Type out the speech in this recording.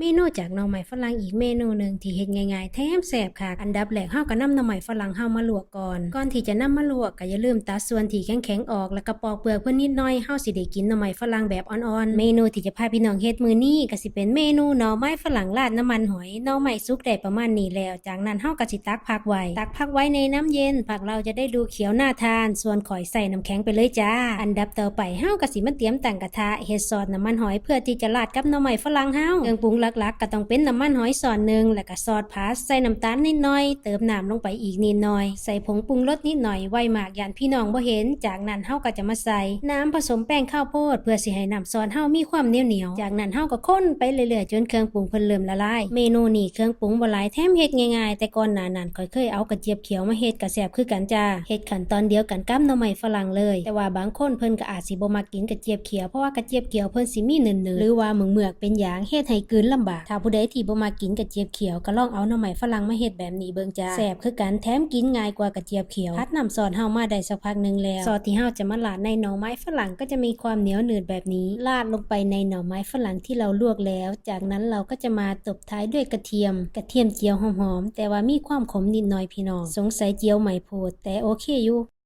เมนูจากหน่อไม้ฝรั่งอีกเมนูหนึ่งที่เฮ็ดง่ายๆแถมแซ่บค่ะ อันดับแรกเฮาก็นำหน่อไม้ฝรั่งเฮามาลวกก่อน ก่อนที่จะนำมาลวกก็อย่าลืมตัดส่วนที่แข็งๆออกแล้วก็ปอกเปลือกเพิ่นนิดหน่อยเฮาสิได้กินหน่อไม้ฝรั่งแบบอ่อนๆ เมนูที่จะพาพี่น้องเฮ็ดมื้อนี้ก็สิเป็นเมนูหน่อไม้ฝรั่งราดน้ำมันหอยหน่อไม้สุกได้ประมาณนี้แล้ว จากนั้นเฮาก็สิตักผักไว้ ตักผักไว้ในน้ำเย็น ผักเราจะได้ดูเขียวน่าทาน ส่วนข่อยใส่น้ำแข็งไปเลยจ้า อันดับต่อไปเฮาก็สิมาเตรียมตั้งกระทะเฮ็ดซอสน้ำมันหอยเพื่อที่จะราดกับหน่อไม้ฝรั่งเฮาเครื่องปรุงหลักๆ ก็ต้องเป็นน้ำมันหอยส่วนหนึ่งแล้วก็ซอสพาสใส่น้ำตาลนิดหน่อย เติมน้ำลงไปอีกนิดหน่อย ใส่ผงปรุงรสนิดหน่อยไว้มากยานพี่น้องบ่เห็น จากนั้นเฮาก็จะมาใส่น้ำผสมแป้งข้าวโพด เพื่อสิให้น้ำซอสเฮามีความเหนียวเหนียวจากนั้นเฮาก็คนไปเรื่อยๆจนเครื่องปรุงเพิ่นเริ่มละลายเมนูนี้เครื่องปรุงบ่หลายแถมเฮ็ดง่ายๆ แต่ก่อนหน้านั้นข่อยเคยเอากระเจี๊ยบเขียวมาเฮ็ดก็แซ่บคือกันจ้าเฮ็ดขั้นตอนเดียวกันกับหน่อไม้ฝรั่งเลย แต่ว่าบางคนเพิ่นก็อาจสิบ่มักกินกระเจี๊ยบเขียวเพราะว่ากระเจี๊ยบเขียวเพิ่นสิมีหนืดๆหรือว่าเหมือกเป็นหยางเฮ็ดให้กลืนลำบาก ถ้าผู้ใดที่บ่มักกินกระเจี๊ยบเขียวก็ลองเอาหน่อไม้ฝรั่งมาเฮ็ดแบบนี้เบิ่งจ้าแซ่บคือกันแถมกินง่ายกว่ากระเจี๊ยบเขียวพัดน้ำซอสเฮามาได้สักพักหนึงแล้วซอสที่เฮาจะมาราดในหน่อไม้ฝรั่งก็จะมีความเหนียวหนืดแบบนี้ราดลงไปในหน่อไม้ฝรั่งที่เราลวกแล้ว จากนั้นเราก็จะมาตบท้ายด้วยกระเทียม กระเทียมเจียวหอมๆแต่ว่ามีความขมนิดหน่อยพี่น้องสงสัยเจียวใหม่โพดแต่โอเคอยู่